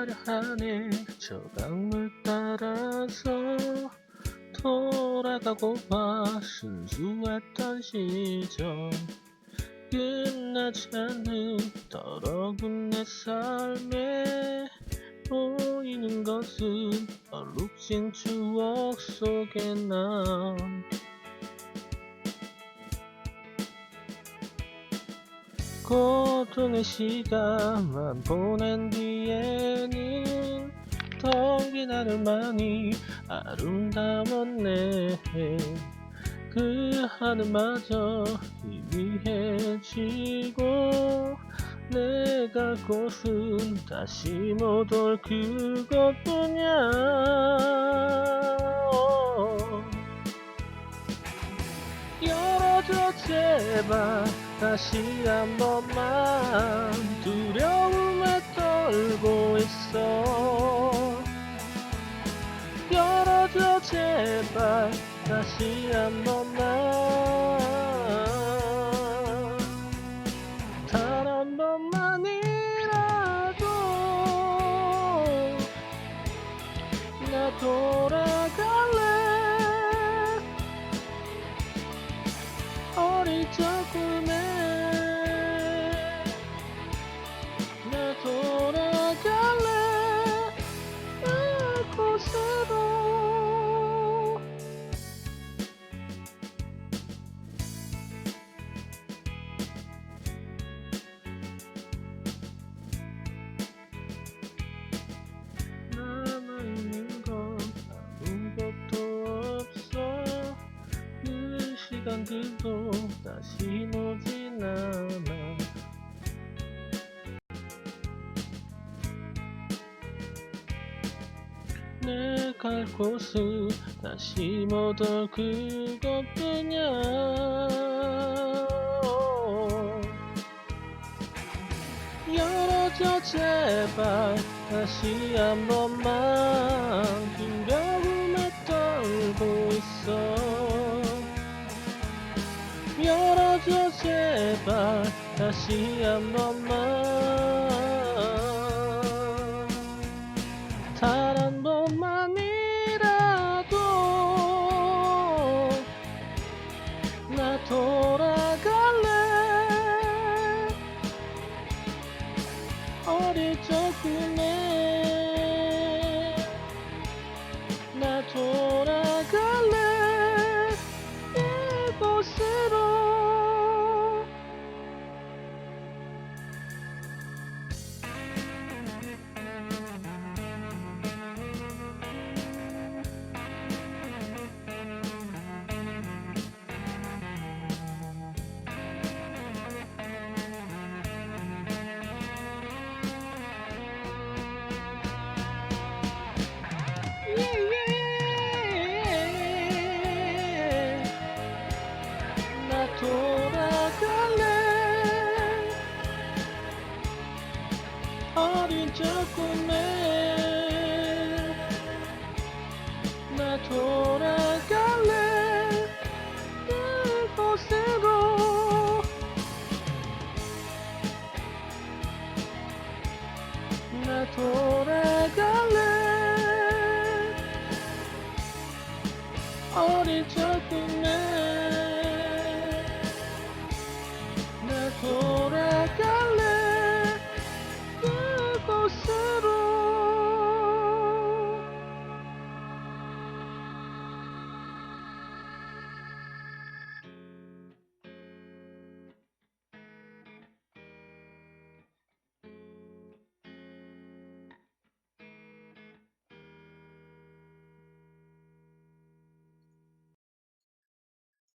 가려 하네. 저 강물 따라서 돌아가고파 순수했던 시절. 끝나지 않는 더러운 내 삶에 보이는 것은 얼룩진 추억 속에 난 고통의 시간만 보낸 뒤에는 텅빈 하늘만이 아름다웠네. 그 하늘마저 희미해지고 내가 곳은 다시 못 올 그것뿐이야. 열어줘 제발 다시 한 번만 두려움에 떨고 있어. 열어줘 제발. 다시 한 번만 그 시간들도 다시 오진 않아. 내갈 곳은 다시 못올 그것뿐이야 열어줘 제발 다시 한 번만. 두려움에 떨고 있어 제발 다시 한 번만. 단 한 번만이라도 나 돌아갈래. 어릴 적 꿈에 나 어린 적 꿈에 나 돌아갈래? 그곳으로 나 돌아갈래? 어릴 적 꿈에